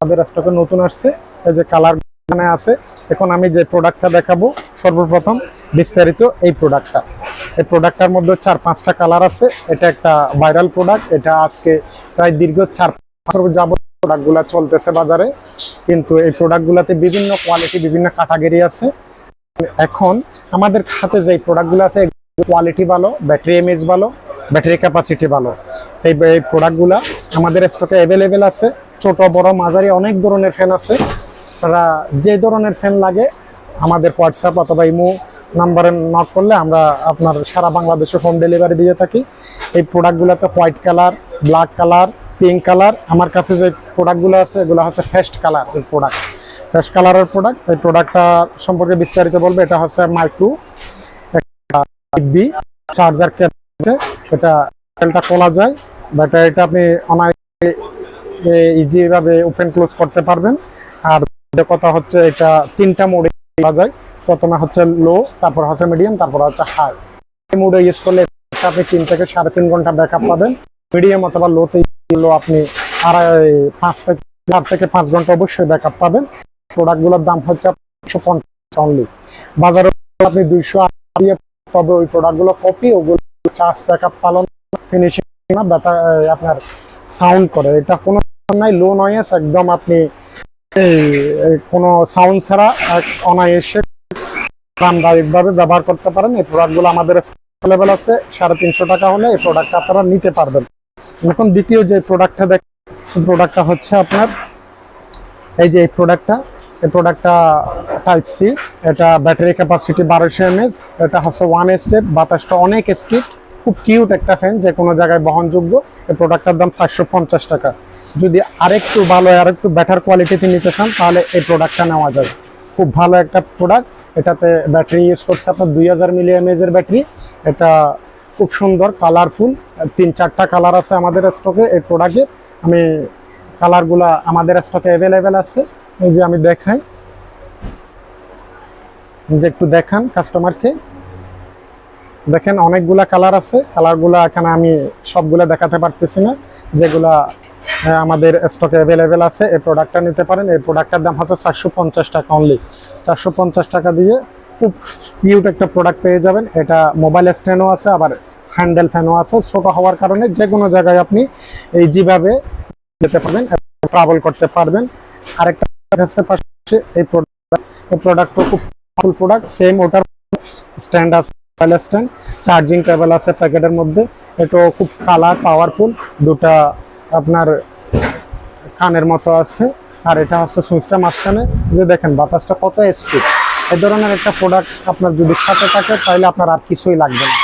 আমাদের স্টকে নতুন আসছে। এই যে কালার আছে। এখন আমি যে প্রোডাক্টটা দেখাবো, সর্বপ্রথম বিস্তারিত এই প্রোডাক্টটা এই প্রোডাক্টটার মধ্যে চার পাঁচটা কালার আছে। এটা একটা ভাইরাল প্রোডাক্ট এটা আজকে প্রায় দীর্ঘ চার বছর যাবত প্রোডাক্টগুলো চলতেছে বাজারে। কিন্তু এই প্রোডাক্টগুলোতে বিভিন্ন কোয়ালিটি বিভিন্ন ক্যাটাগরি আছে। এখন আমাদের হাতে যে প্রোডাক্টগুলো আছে কোয়ালিটি ভালো ব্যাটারি এমএজ ভালো ব্যাটারি ক্যাপাসিটি ভালো। এই এই প্রোডাক্টগুলো আমাদের স্টকে অ্যাভেলেবেল আছে। ছোট, বড় মাঝারি অনেক ধরনের ফ্যান আছে। তারা যে ধরনের ফ্যান লাগে, আমাদের হোয়াটসঅ্যাপ অথবা ইমো নাম্বারে নক করলে আমরা আপনার সারা বাংলাদেশে হোম ডেলিভারি দিয়ে থাকি। এই প্রোডাক্টগুলোতে white colour black colour pink colour আমার কাছে যে প্রোডাক্টগুলো আছে, এগুলো হচ্ছে ফেস্ট কালার এই প্রোডাক্ট ফেস্ট কালারের প্রোডাক্ট এই প্রোডাক্টটা সম্পর্কে বিস্তারিত বলবে, এটা হচ্ছে মাইক্রো বি চার্জার কেবল এটা খোলা যায় ব্যাটারিটা আপনি অনায়াসে ইজি ভাবে ওপেন ক্লোজ করতে পারবেন। আর কথা হচ্ছে এটা তিনটা মোডে করা যায়। প্রথমে হচ্ছে লো তারপর হচ্ছে মিডিয়াম তারপর হচ্ছে হাই মোডে ইউজ করলে আপনি তিন থেকে সাড়ে তিন ঘণ্টা ব্যাকআপ পাবেন। মিডিয়াম অথবা লোতে লো আপনি আড়াই, পাঁচ থেকে, চার থেকে পাঁচ ঘণ্টা অবশ্যই ব্যাকআপ পাবেন। প্রোডাক্টগুলোর দাম হচ্ছে একশো পঞ্চাশ অনলি বাজারে আপনি দুইশো দিয়ে, তবে ওই প্রোডাক্টগুলো কপি ওগুলো চার্জ ব্যাকআপ পালন ফিনিশিং না, ব্যথা, আপনার সাউন্ড করে। এটা কোনো নাই লো নয়েস একদম আপনি এই কোনো সাউন্ড ছাড়া অনায়াসে আরামদায়কভাবে ব্যবহার করতে পারেন। এই প্রোডাক্টগুলো আমাদের অ্যাভেলেবেল আছে, সাড়ে তিনশো টাকা হলে এই প্রোডাক্টটা আপনারা নিতে পারবেন। এখন দ্বিতীয় যে প্রোডাক্টটা দেখ প্রোডাক্টটা হচ্ছে আপনার, এই যে এই প্রোডাক্টটা এই প্রোডাক্টটা টাইপ সি এটা ব্যাটারি ক্যাপাসিটি বারোশো এমএস এটা হচ্ছে ওয়ান স্টেপ বাতাসটা অনেক স্পিড খুব কিউট একটা ফ্যান যে কোনো জায়গায় বহনযোগ্য। এই প্রোডাক্টটার দাম চারশো পঞ্চাশ টাকা। যদি আরেকটু ভালো, আরেকটু বেটার কোয়ালিটিতে নিতে চান, তাহলে এই প্রোডাক্টটা নেওয়া যাবে। খুব ভালো একটা প্রোডাক্ট এটাতে ব্যাটারি ইউজ করছে আপনার দুই হাজার মিলি এমএজের ব্যাটারি এটা খুব সুন্দর কালারফুল তিন, চারটা কালার আছে আমাদের স্টকে এই প্রোডাক্টে আমি কালারগুলা আমাদের স্টকে অ্যাভেলেবেল আছে। এই যে আমি দেখাই। যে একটু দেখান কাস্টমারকে দেখেন অনেকগুলা কালার আছে। কালারগুলা এখানে আমি সবগুলা দেখাতে পারতেছি না। যেগুলা আমাদের স্টকে অ্যাভেলেবেল আছে। এই প্রোডাক্টটা নিতে পারেন। এই প্রোডাক্টটার দাম হচ্ছে চারশো পঞ্চাশ টাকা অনলি চারশো পঞ্চাশ টাকা দিয়ে খুব কিউট একটা প্রোডাক্ট পেয়ে যাবেন। এটা মোবাইল স্ট্যান্ডও আছে, আবার হ্যান্ডেল ফ্যানও আছে। ছোটো হওয়ার কারণে যে কোনো জায়গায় আপনি এই যেভাবে যেতে পারবেন ট্রাভেল করতে পারবেন। আরেকটা পাশে এই প্রোডাক্ট এই প্রোডাক্টও খুব ফুল প্রোডাক্ট সেম ওটার স্ট্যান্ড আছে স্ট্যান্ড চার্জিং কেবল আছে প্যাকেটের মধ্যে। এটাও খুব কালার পাওয়ারফুল দুটা আপনার কানের মতো আছে। আর এটা হচ্ছে সুইচটা মাঝখানে। যে দেখেন, বাতাসটা কত স্পিড এ ধরনের একটা প্রোডাক্ট আপনার যদি সাথে থাকে, তাহলে আপনার আর কিছুই লাগবে না।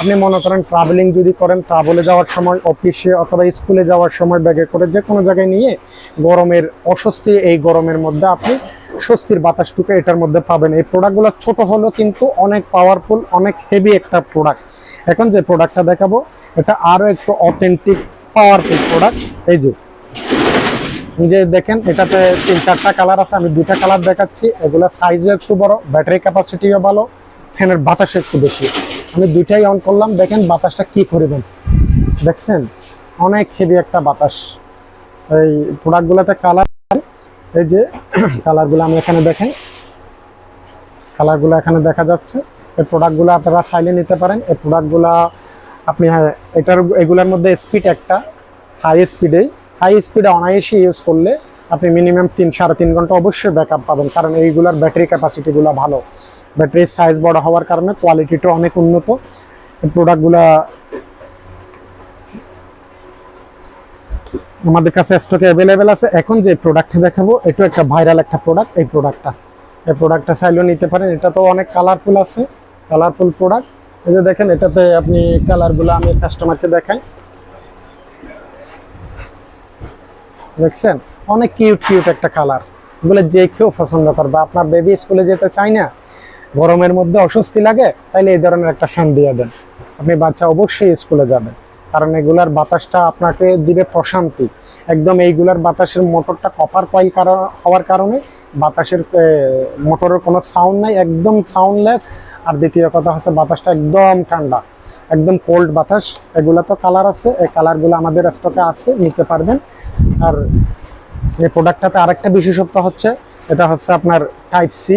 আপনি মনে করেন ট্রাভেলিং যদি করেন ট্রাভেলে যাওয়ার সময় অফিসে অথবা স্কুলে যাওয়ার সময় ব্যাগে করে যে কোনো জায়গায় নিয়ে গরমের অস্বস্তি, এই গরমের মধ্যে আপনি স্বস্তির বাতাসটুকু এটার মধ্যে পাবেন। এই প্রোডাক্টগুলো ছোট হলো কিন্তু অনেক পাওয়ারফুল অনেক হেভি একটা প্রোডাক্ট এখন যে প্রোডাক্টটা দেখাবো, এটা আরও একটু অথেন্টিক পাওয়ারফুল প্রোডাক্ট এই যে যে দেখেন, এটাতে তিন চারটা কালার আছে, আমি দুটা কালার দেখাচ্ছি। এগুলো সাইজও একটু বড় ব্যাটারি ক্যাপাসিটিও ভালো ফ্যানের বাতাস একটু বেশি। আমি দুইটাই অন করলাম, দেখেন বাতাসটা কি পরিমাণ। দেখছেন? অনেক হেভি একটা বাতাস। এই প্রোডাক্টগুলোতে কালার এই যে কালারগুলো আমি এখানে দেখাই। কালারগুলো এখানে দেখা যাচ্ছে। এই প্রোডাক্টগুলো আপনারা চাইলে নিতে পারেন। এই প্রোডাক্টগুলো আপনি হ্যাঁ, এটার এগুলোর মধ্যে স্পিড একটা হাই স্পিডেই হাই স্পিডে অনায়াসে ইউজ করলে আপনি মিনিমাম তিন সাড়ে তিন ঘণ্টা অবশ্যই ব্যাকআপ পাবেন কারণ এইগুলোর ব্যাটারি ক্যাপাসিটিগুলো ভালো। ব্যাটারির সাইজ বড় হওয়ার কারণে কোয়ালিটিটা অনেক উন্নত। প্রোডাক্টগুলা আমাদের কাছে স্টকে অ্যাভেলেবেল আছে। এখন যে প্রোডাক্টটা দেখাবো এটা একটা ভাইরাল একটা প্রোডাক্ট এই প্রোডাক্টটা এই প্রোডাক্টটা চাইলেও নিতে পারেন এটা তো অনেক কালারফুল আছে। কালারফুল প্রোডাক্ট এই যে দেখেন, এটাতে আপনি কালারগুলো আমি কাস্টমারকে দেখাই। দেখছেন? অনেক কিউট কিউট একটা কালার। এগুলো যে কেউ পছন্দ করবে আপনার বেবি স্কুলে যেতে চায় না, গরমের মধ্যে অস্বস্তি লাগে, তাইলে এই ধরনের একটা ফ্যান দিয়ে দেন। আপনি বাচ্চা অবশ্যই স্কুলে যাবেন। কারণ এগুলার বাতাসটা আপনাকে দিবে প্রশান্তি। একদম এইগুলার বাতাসের মোটরটা কপার কয়েল কারণ হওয়ার কারণে বাতাসের মোটরের কোনো সাউন্ড নাই, একদম সাউন্ডলেস আর দ্বিতীয় কথা হচ্ছে, বাতাসটা একদম ঠান্ডা, একদম কোল্ড বাতাস। এগুলো তো কালার আছে, এই কালারগুলো আমাদের স্টকে আছে, নিতে পারবেন। আর এই প্রোডাক্টটাতে আরেকটা বিশেষত্ব হচ্ছে, এটা হচ্ছে আপনার type C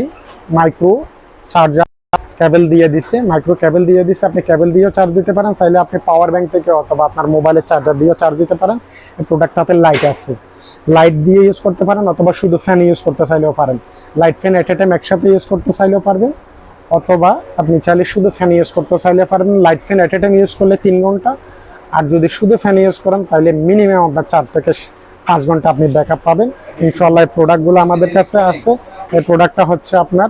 micro charger cable দিয়ে দিছে। মাইক্রো কেবল দিয়ে দিছে, আপনি কেবল দিয়েও চার্জ দিতে পারেন। চাইলে আপনি পাওয়ার ব্যাংক থেকে অথবা আপনার মোবাইলের চার্জার দিয়েও চার্জ দিতে পারেন। এই প্রোডাক্টটাতে লাইট আছে। লাইট দিয়ে ইউজ করতে পারেন অথবা শুধু ফ্যান ইউজ করতে চাইলেও পারেন। Light fan at a time একসাথে ইউজ করতে চাইলেও পারবেন। অথবা আপনি চাইলে শুধু ফ্যান ইউজ করতে চাইলে পারবেন। Light fan at a time use করলে তিন ঘণ্টা। আর যদি শুধু ফ্যান ইউজ করেন, তাহলে মিনিমাম আপনার চার থেকে পাঁচ ঘণ্টা আপনি ব্যাকআপ পাবেন। ইনশাল্লাহ এই প্রোডাক্টগুলো আমাদের কাছে আছে। এই প্রোডাক্টটা হচ্ছে আপনার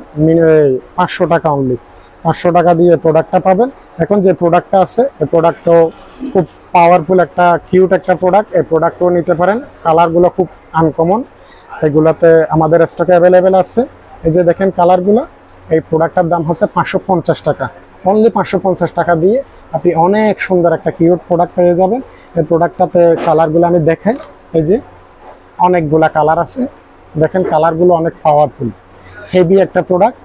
পাঁচশো টাকা অনলি পাঁচশো টাকা দিয়ে প্রোডাক্টটা পাবেন। এখন যে প্রোডাক্টটা আছে, এই প্রোডাক্টও খুব পাওয়ারফুল একটা কিউট একটা প্রোডাক্ট এই প্রোডাক্টও নিতে পারেন। কালারগুলো খুব আনকমন এগুলাতে আমাদের স্টকে অ্যাভেলেবেল আছে। এই যে দেখেন কালারগুলো এই প্রোডাক্টটার দাম হচ্ছে পাঁচশো পঞ্চাশ টাকা। অনলি পাঁচশো পঞ্চাশ টাকা দিয়ে আপনি অনেক সুন্দর একটা কিউট প্রোডাক্ট পেয়ে যাবেন। এই প্রোডাক্টটাতে কালারগুলো আমি দেখাই। এই যে অনেকগুলা কালার আছে। দেখেন কালারগুলো অনেক পাওয়ারফুল হেভি একটা প্রোডাক্ট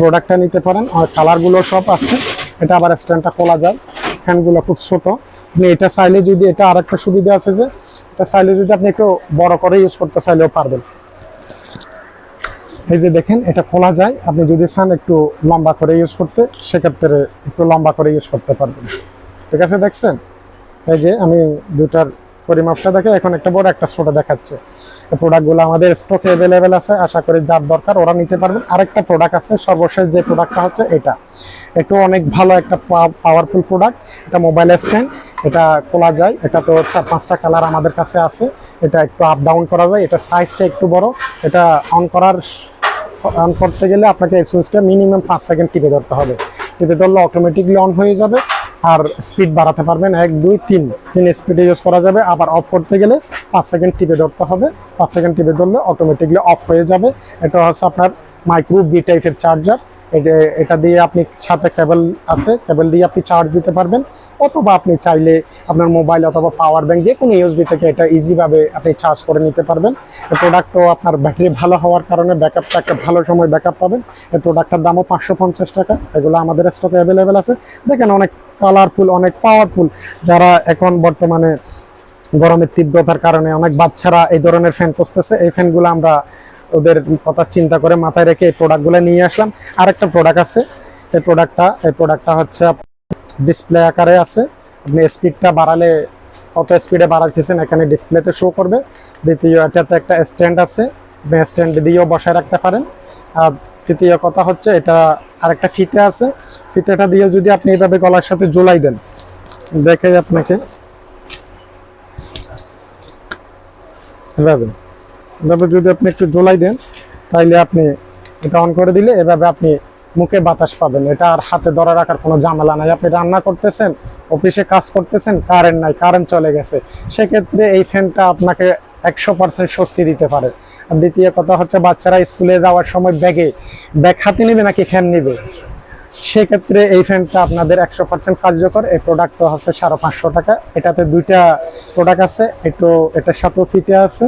প্রোডাক্টটা নিতে পারেন। আর কালারগুলো সব আছে। এটা আবার স্ট্যান্ডটা খোলা যায় ফ্যানগুলো খুব ছোট। আপনি এটা চাইলে যদি এটা আরেকটা সুবিধা আছে যে, এটা চাইলে যদি আপনি একটু বড় করে ইউজ করতে চাইলেও পারবেন। এই যে দেখেন, এটা খোলা যায়। আপনি যদি চান একটু লম্বা করে ইউজ করতে, সেক্ষেত্রে একটু লম্বা করে ইউজ করতে পারবেন। ঠিক আছে, দেখছেন? এই যে আমি দুটার পরিমাপটা দেখে এখন একটা বড়, একটা ছোট দেখাচ্ছে। প্রোডাক্টগুলো আমাদের স্টকে অ্যাভেলেবেল আছে। আশা করি যার দরকার ওরা নিতে পারবেন। আরেকটা প্রোডাক্ট আছে, সর্বশেষ যে প্রোডাক্টটা হচ্ছে এটা। একটু অনেক ভালো একটা পাওয়ারফুল প্রোডাক্ট এটা মোবাইল স্ট্যান্ড এটা খোলা যায়। এটা তো চার, পাঁচটা কালার আমাদের কাছে আছে। এটা একটু আপ ডাউন করা যায়। এটা সাইজটা একটু বড়। এটা অন করার অন করতে গেলে আপনাকে এই সুইচটা মিনিমাম পাঁচ সেকেন্ড টিপে ধরতে হবে। টিপে ধরলে অটোমেটিকলি অন হয়ে যাবে আর স্পিড বাড়াতে পারবেন এক, দুই, তিন। তিন স্পিডে ইউজ করা যাবে। আবার অফ করতে গেলে পাঁচ সেকেন্ড টিপে ধরতে হবে। পাঁচ সেকেন্ড টিপে ধরলে অটোমেটিকলি অফ হয়ে যাবে। এটা হচ্ছে আপনার মাইক্রো বি টাইপের চার্জার এটা দিয়ে আপনি সাথে কেবল আছে কেবল দিয়ে আপনি চার্জ দিতে পারবেন। অথবা আপনি চাইলে আপনার মোবাইল অথবা পাওয়ার ব্যাংক যে কোনো ইউএসবি থেকে এটা ইজিভাবে আপনি চার্জ করে নিতে পারবেন। এই প্রোডাক্টও আপনার ব্যাটারি ভালো হওয়ার কারণে ব্যাকআপটা একটা ভালো সময় ব্যাকআপ পাবেন। এই প্রোডাক্টটার দামও পাঁচশো পঞ্চাশ টাকা। এগুলো আমাদের স্টকে অ্যাভেলেবেল আছে। দেখেন অনেক কালারফুল অনেক পাওয়ারফুল যারা এখন বর্তমানে গরমের তীব্রতার কারণে অনেক বাচ্চারা এই ধরনের ফ্যান খুঁজতেছে। এই ফ্যানগুলো আমরা ওদের কথা চিন্তা করে মাথায় রেখে এই প্রোডাক্টগুলো নিয়ে আসলাম। আরেকটা প্রোডাক্ট আছে। এই প্রোডাক্টটা এই প্রোডাক্টটা হচ্ছে ডিসপ্লে আকারে আছে। আপনি স্পিডটা বাড়ালে কত স্পিডে বাড়াচ্ছেন এখানে ডিসপ্লেতে শো করবে। দ্বিতীয়, এটাতে একটা স্ট্যান্ড আছে। আপনি স্ট্যান্ড দিয়েও বসায় রাখতে পারেন। আর তৃতীয় কথা হচ্ছে, এটা আরেকটা ফিতে আছে। ফিতেটা দিয়ে যদি আপনি এইভাবে গলার সাথে জোলাই দেন দেখে আপনাকে। এভাবে। এভাবে যদি আপনি একটু জোলাই দেন, তাইলে আপনি এটা অন করে দিলে এভাবে আপনি মুখে বাতাস পাবেন। এটা আর হাতে ধরে রাখার কোনো ঝামেলা নাই। আপনি রান্না করতেছেন, অফিসে কাজ করতেছেন কারেন্ট নাই কারেন্ট চলে গেছে। সেক্ষেত্রে এই ফ্যানটা আপনাকে একশো পার্সেন্ট স্বস্তি দিতে পারে। আর দ্বিতীয় কথা হচ্ছে, বাচ্চারা স্কুলে যাওয়ার সময় ব্যাগে, ব্যাগ হাতে নেবে নাকি ফ্যান নেবে? সেক্ষেত্রে এই ফ্যানটা আপনাদের একশো পার্সেন্ট কার্যকর। এই প্রোডাক্টটা হচ্ছে সাড়ে পাঁচশো টাকা। এটাতে দুইটা প্রোডাক্ট আছে। একটু, এটার সাথেও ফিতে আছে।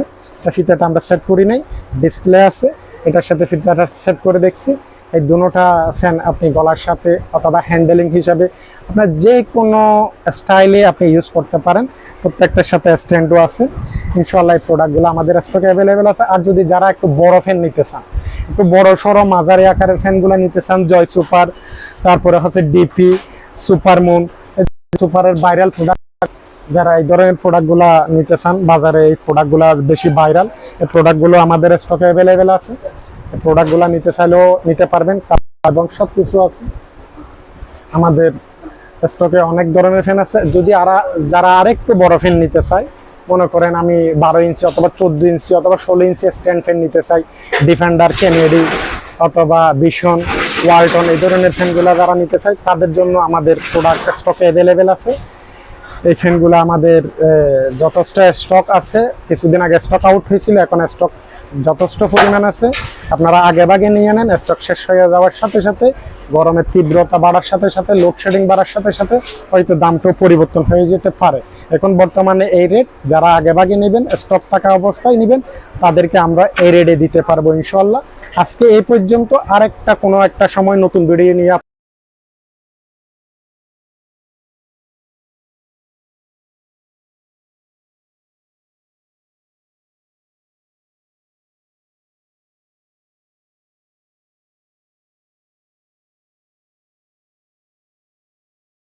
ফিতাটা আমরা সেট করি নাই ডিসপ্লে আছে, এটার সাথে ফিতাটা সেট করে দেখছি। এই দুটোটা ফ্যান আপনি গলার সাথে অথবা হ্যান্ডেলিং হিসাবে আপনার যে কোনো স্টাইলে আপনি ইউজ করতে পারেন। প্রত্যেকটার সাথে স্ট্যান্ডও আছে। ইনশাল্লাহ এই প্রোডাক্টগুলো আমাদের স্টকে অ্যাভেলেবেল আছে। আর যদি যারা একটু বড় ফ্যান নিতে চান, একটু বড় সড়ো মাঝারি আকারের ফ্যানগুলো নিতে চান, জয় সুপার, তারপরে হচ্ছে ডিপি সুপার মুন সুপারের ভাইরাল প্রোডাক্ট যারা এই ধরনের প্রোডাক্টগুলো নিতে চান, বাজারে এই প্রোডাক্টগুলো বেশি ভাইরাল এই প্রোডাক্টগুলো আমাদের স্টকে অ্যাভেলেবেল আছে। এই প্রোডাক্টগুলো নিতে চাইলেও নিতে পারবেন, এবং সব কিছু আছে। আমাদের স্টকে অনেক ধরনের ফ্যান আছে। যদি আরা, যারা আরেকটু বড় ফ্যান নিতে চায়, মনে করেন আমি বারো ইঞ্চি অথবা চোদ্দ ইঞ্চি অথবা ষোলো ইঞ্চি স্ট্যান্ড ফ্যান নিতে চাই ডিফেন্ডার কেনেডি অথবা ভীষণ ওয়ালটন এই ধরনের ফ্যানগুলো যারা নিতে চায়, তাদের জন্য আমাদের প্রোডাক্ট স্টকে অ্যাভেলেবেল আছে। এই ফ্যানগুলো আমাদের যথেষ্ট স্টক আছে। কিছুদিন আগে স্টক আউট হয়েছিল, এখন স্টক যথেষ্ট পরিমাণ আছে। আপনারা আগে ভাগে নিয়ে নেন স্টক শেষ হয়ে যাওয়ার সাথে সাথে গরমের তীব্রতা বাড়ার সাথে সাথে লোডশেডিং বাড়ার সাথে সাথে, হয়তো দামটাও পরিবর্তন হয়ে যেতে পারে। এখন বর্তমানে এই রেট যারা আগে ভাগে নেবেন স্টক থাকা অবস্থায় নেবেন, তাদেরকে আমরা এই রেটে দিতে পারব ইনশাল্লাহ আজকে এই পর্যন্ত আরেকটা কোনো একটা সময় নতুন ভিডিও নিয়ে